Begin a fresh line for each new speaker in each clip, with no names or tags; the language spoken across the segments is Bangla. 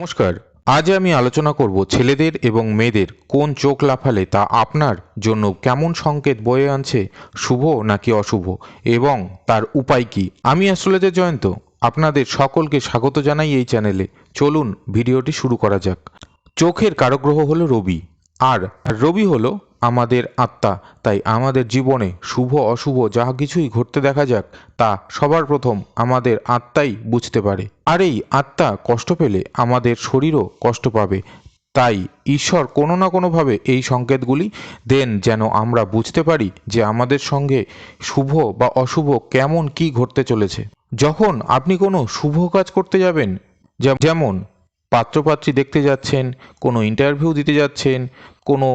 নমস্কার। আজ আমি আলোচনা করব ছেলেদের এবং মেয়েদের কোন চোখ লাফালে তা আপনার জন্য কেমন সংকেত বয়ে আনছে, শুভ নাকি অশুভ, এবং তার উপায় কি? আমি অ্যাস্ট্রোলজার জয়ন্ত, আপনাদের সকলকে স্বাগত জানাই এই চ্যানেলে। চলুন ভিডিওটি শুরু করা যাক। চোখের কারগ্রহ হলো রবি, আর রবি হলো আমাদের আত্মা। তাই আমাদের জীবনে শুভ, অশুভ যা কিছুই ঘটতে দেখা যাক, তা সবার প্রথম আমাদের আত্মাই বুঝতে পারে। আর এই আত্মা কষ্ট পেলে আমাদের শরীরও কষ্ট পাবে। তাই ঈশ্বর কোনো না কোনোভাবে এই সংকেতগুলি দেন যেন আমরা বুঝতে পারি যে আমাদের সঙ্গে শুভ বা অশুভ কেমন কি ঘটতে চলেছে। যখন আপনি কোনো শুভ কাজ করতে যাবেন যেম- যেমন পাত্রপাত্রী দেখতে যাচ্ছেন, কোনো ইন্টারভিউ দিতে যাচ্ছেন কোনো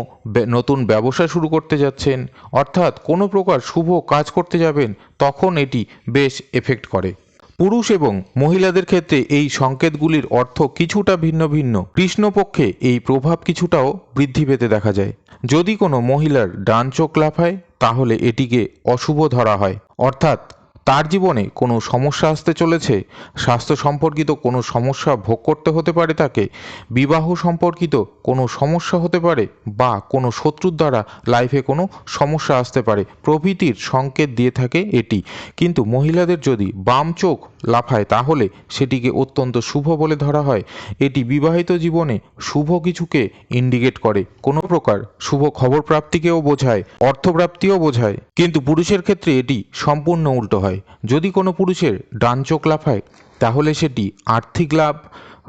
নতুন ব্যবসা শুরু করতে যাচ্ছেন, অর্থাৎ কোনো প্রকার শুভ কাজ করতে যাবেন, তখন এটি বেশ এফেক্ট করে। পুরুষ এবং মহিলাদের ক্ষেত্রে এই সংকেতগুলির অর্থ কিছুটা ভিন্ন ভিন্ন। কৃষ্ণপক্ষে এই প্রভাব কিছুটাও বৃদ্ধি পেতে দেখা যায়। যদি কোনো মহিলার ডান চোখ লাফায়, তাহলে এটিকে অশুভ ধরা হয়, অর্থাৎ তার জীবনে কোনো সমস্যা আসতে চলেছে? স্বাস্থ্য সম্পর্কিত কোনো সমস্যা ভোগ করতে হতে পারে তাকে? বিবাহ সম্পর্কিত কোনো সমস্যা হতে পারে? বা কোনো শত্রুর দ্বারা লাইফে কোনো সমস্যা আসতে পারে? প্রভৃতির সংকেত দিয়ে থাকে এটি। কিন্তু মহিলাদের যদি বাম চোখ লাফায়, তাহলে সেটিকে অত্যন্ত শুভ বলে ধরা হয়। এটি বিবাহিত জীবনে শুভ কিছুকে ইন্ডিকেট করে। কোনো প্রকার শুভ খবর প্রাপ্তিকেও বোঝায়, অর্থপ্রাপ্তিও বোঝায়। কিন্তু পুরুষের ক্ষেত্রে এটি সম্পূর্ণ উল্টো হয়। যদি কোনো পুরুষের ডান চোখ লাফায় তাহলে সেটি আর্থিক লাভ,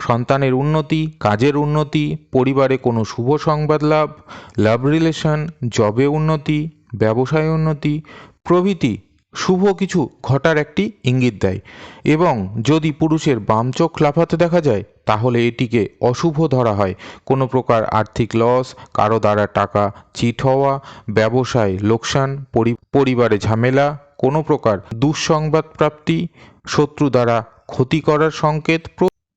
সন্তানের উন্নতি, কাজের উন্নতি, পরিবারে কোনো শুভ সংবাদ লাভ লাভ রিলেশন জবে উন্নতি, ব্যবসায় উন্নতি, প্রভৃতি শুভ কিছু ঘটার একটি ইঙ্গিত দেয়। এবং যদি পুরুষের বাম চোখ লাফাতে দেখা যায়, তাহলে এটিকে অশুভ ধরা হয়। কোনো প্রকার আর্থিক লস কারও দ্বারা টাকা চিট হওয়া, ব্যবসায় লোকসান, পরি- পরিবারে ঝামেলা কোনো প্রকার দুঃসংবাদ প্রাপ্তি শত্রু দ্বারা ক্ষতি করার সংকেত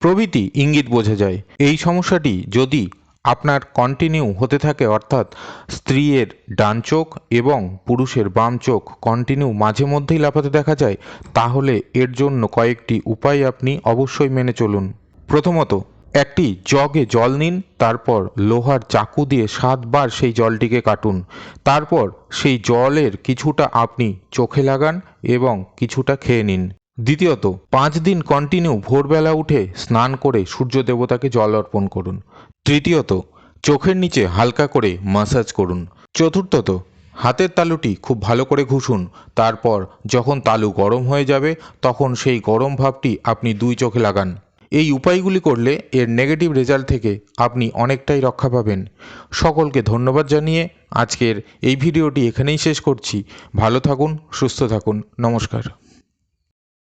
প্রভৃতি ইঙ্গিত বোঝা যায়। এই সমস্যাটি যদি আপনার কন্টিনিউ হতে থাকে, অর্থাৎ স্ত্রীর ডান চোখ এবং পুরুষের বাম চোখ কন্টিনিউ মাঝে মধ্যেই লাফাতে দেখা যায়, তাহলে এর জন্য কয়েকটি উপায় আপনি অবশ্যই মেনে চলুন। প্রথমত একটি জগে জল নিন, তারপর লোহার চাকু দিয়ে সাতবার সেই জলটিকে কাটুন। তারপর সেই জলের কিছুটা আপনি চোখে লাগান এবং কিছুটা খেয়ে নিন। দ্বিতীয়ত, পাঁচ দিন কন্টিনিউ ভোরবেলা উঠে স্নান করে সূর্য দেবতাকে জল অর্পণ করুন। তৃতীয়ত, চোখের নিচে হালকা করে মাসাজ করুন। চতুর্থত, হাতের তালুটি খুব ভালো করে ঘুষুন। তারপর যখন তালু গরম হয়ে যাবে, তখন সেই গরম ভাবটি আপনি দুই চোখে লাগান। এই উপায়গুলি করলে এর নেগেটিভ রেজাল্ট থেকে আপনি অনেকটাই রক্ষা পাবেন। সকলকে ধন্যবাদ জানিয়ে আজকের এই ভিডিওটি এখানেই শেষ করছি। ভালো থাকুন, সুস্থ থাকুন। নমস্কার।